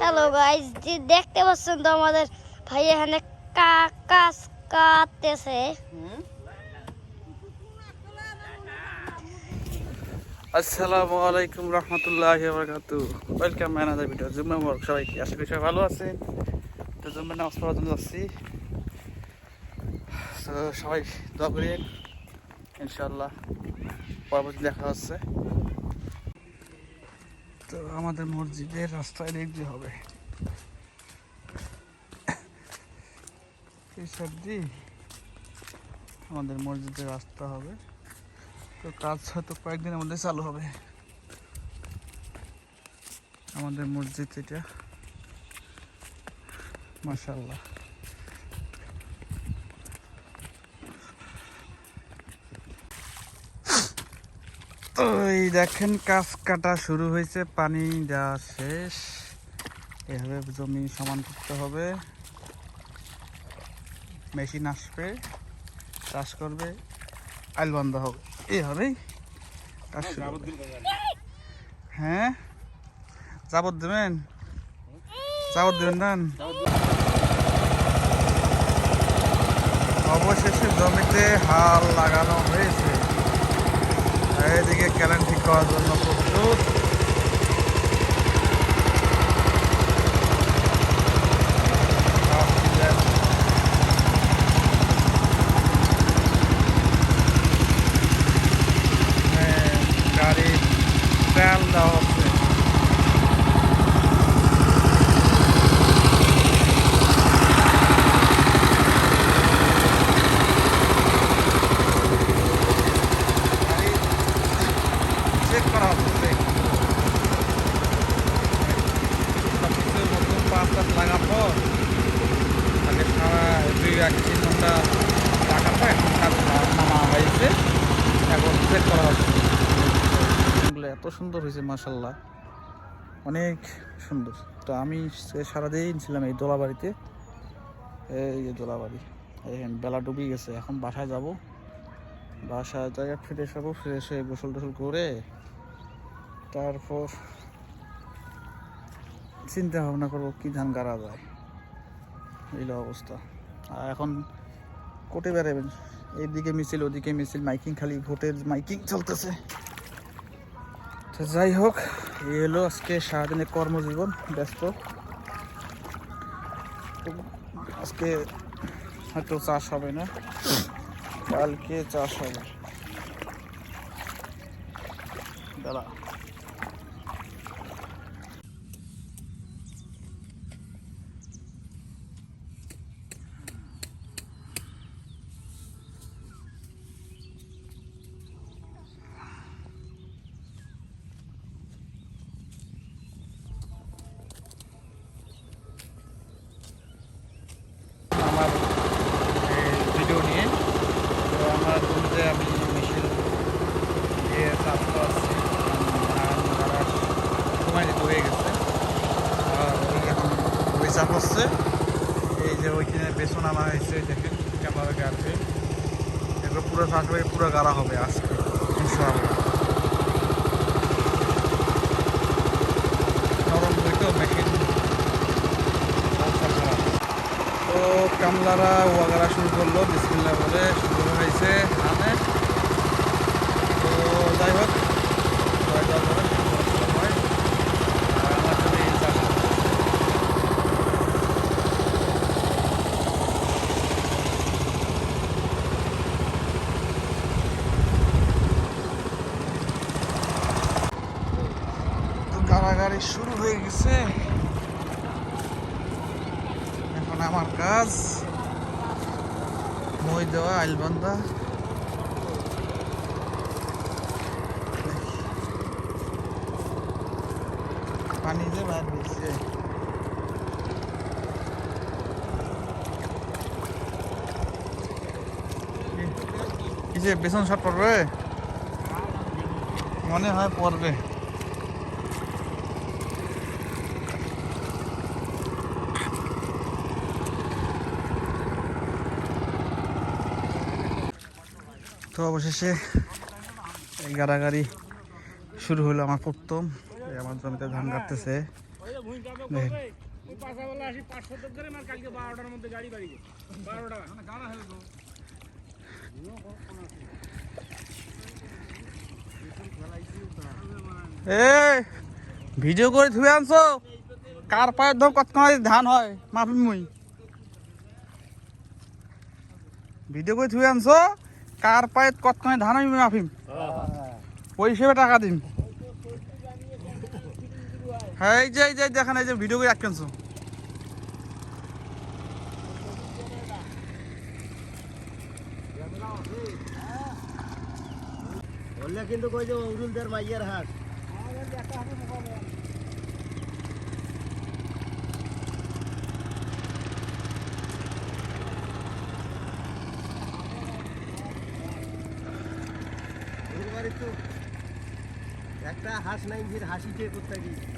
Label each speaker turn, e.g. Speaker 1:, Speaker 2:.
Speaker 1: Hello guys যে দেখতে পাচ্ছেন তো আমাদের ভাই এখানে কাকাস কাটতেছে।
Speaker 2: আসসালামু আলাইকুম রহমতুল্লাহ বরকাতু। ওয়েলকাম ম্যান ভিডিও জুম্মা মোবারক সবাইকে আশা করি সবাই ভালো আছেন। তো জুম্মা নামাজ পড়ার জন্য যাচ্ছি। তো সবাই দোয়া করিয়েন। ইনশাল্লাহ পরবর্তী দেখা হচ্ছে। তো আমাদের মসজিদের রাস্তায় দিয়ে হবে। এই দিয়ে আমাদের মসজিদের রাস্তা হবে। তো কাজ হয়তো কয়েকদিনের মধ্যে চালু হবে। আমাদের মসজিদ এটা। মাশাল্লাহ তো এই দেখেন কাজ কাটা শুরু হয়েছে, পানি দেওয়া শেষ। এভাবে জমি সমান করতে হবে। মেশিন আসবে, চাষ করবে, আইল বান্ধা হবে। এইভাবেই কাজ শুরু। হ্যাঁ? যাবত দেবেন? যাবত দেবেন না অবশেষে জমিতে হাল লাগানো হয়েছে। এদিকে ক্যালেন ঠিক করার জন্য প্রস্তুত হ্যাঁ, গাড়ি ট্রায়াল দেওয়া হচ্ছে গাড়ি চেক করা হচ্ছে সব কিছু নতুন পাঁচ টাস লাগাবো আগে সারা দুই এক তিন ঘণ্টা লাগাবো এখন কাজ নামা হয়েছে এখন চেক করা হচ্ছে এগুলো এত সুন্দর হয়েছে মাসাল্লাহ অনেক সুন্দর। তো আমি সারাদিন ছিলাম এই দোলাবাড়িতে। এই যে দোলাবাড়ি। এই বেলা ডুবে গেছে, এখন বাসায় যাব। বাসায় জায়গা ফ্রেশ হব ফ্রেশ হয়ে গোসল টোসল করে তারপর চিন্তা ভাবনা করব কী ধান গাড়া যায়। এই অবস্থা। আর এখন কোটে বেড়াবেন এইদিকে মিছিল, ওদিকে মিছিল, মাইকিং খালি ভোটের মাইকিং চলতেছে। তো যাই হোক এলো আজকে সারাদিনের কর্মজীবন, ব্যস্ত। আজকে হয়তো চাষ হবে না, কালকে চাষ হবে। দাঁড়া আমার ভিডিও নিয়ে তো সময় দিতে হয়ে গেছে। এই যে ওইখানে বেসন আনা হয়েছে দেখেন ক্যামেরা গাড়বে এগুলো পুরো হয়ে পুরো গাড়া হবে আজকে, ইনশাআল্লাহ। নরম হইতো মেশিন তো কামলারা, ওয়াগারা শুরু করল বিসমিল্লা বলে শুরু হয়েছে ধানে তো যাই হোক আমার গাড়াগাড়ি শুরু হয়ে গেছে। এখন আমার কাজ। মই দেওয়া আইলবান্ধা পানি যে বাইর হয়েছে কি যে পেছন শট পড়বে মনে হয় পড়বে তো অবশেষে এই গাড়াগাড়ি শুরু হলো আমার প্রথম। আমার জমিতে ধান কাটতেছে। ভিডিও করে ধুয়ে আনছো? কার পায়ের ধর কত ধান হয়? মাফি মুই। ভিডিও করে ধুয়ে আনছো? কার পায়ে কতক্ষণ ধান হয় মাফিম? ওই হিসেবে টাকা দিন হ্যাঁ এই যে এই যে দেখেন, এই যে ভিডিও করে রাখছো
Speaker 3: বললে কিন্তু কই যে উরুলদের মাইয়ের হাট। একটা হাঁস নাই হাসি খেয়ে করতে গিয়ে